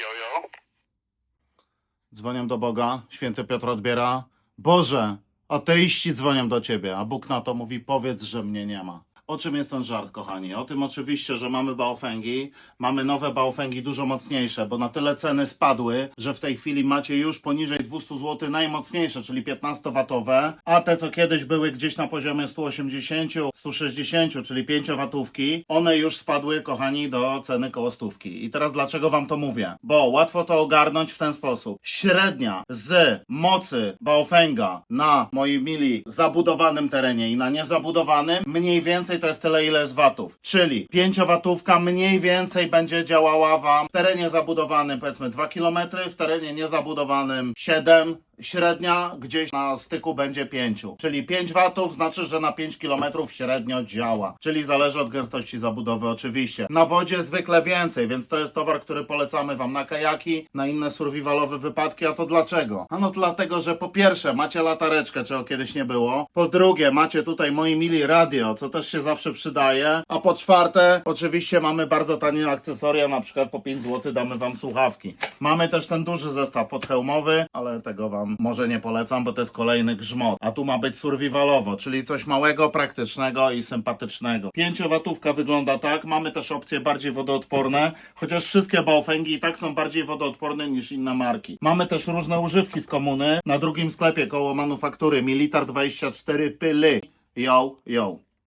Jo, jo. Dzwonią do Boga, święty Piotr odbiera. Boże, ateiści dzwonią do ciebie, a Bóg na to mówi: powiedz, że mnie nie ma. O czym jest ten żart, kochani? O tym oczywiście, że mamy baofengi, mamy nowe baofengi dużo mocniejsze, bo na tyle ceny spadły, że w tej chwili macie już poniżej 200 zł najmocniejsze, czyli 15-watowe, a te, co kiedyś były gdzieś na poziomie 180, 160, czyli 5-watówki, one już spadły, kochani, do ceny koło stówki. I teraz dlaczego wam to mówię? Bo łatwo to ogarnąć w ten sposób. Średnia z mocy baofenga na, moi mili, zabudowanym terenie i na niezabudowanym, mniej więcej to jest tyle, ile jest watów. Czyli 5-watówka mniej więcej będzie działała wam w terenie zabudowanym powiedzmy 2 km, w terenie niezabudowanym 7 Średnia gdzieś na styku będzie 5. Czyli 5 watów znaczy, że na 5 km średnio działa. Czyli zależy od gęstości zabudowy oczywiście. Na wodzie zwykle więcej, więc to jest towar, który polecamy Wam na kajaki, na inne survivalowe wypadki. A to dlaczego? Ano dlatego, że po pierwsze macie latareczkę, czego kiedyś nie było. Po drugie macie tutaj moi mili radio, co też się zawsze przydaje. A po czwarte oczywiście mamy bardzo tanie akcesoria, na przykład po 5 zł damy Wam słuchawki. Mamy też ten duży zestaw podhełmowy, ale tego Wam może nie polecam, bo to jest kolejny grzmot. A tu ma być survivalowo, czyli coś małego, praktycznego i sympatycznego. 5-watówka wygląda tak. Mamy też opcje bardziej wodoodporne, chociaż wszystkie Baofengi i tak są bardziej wodoodporne niż inne marki. Mamy też różne używki z komuny. Na drugim sklepie koło manufaktury Militar 24 Pyly. Yo, yo.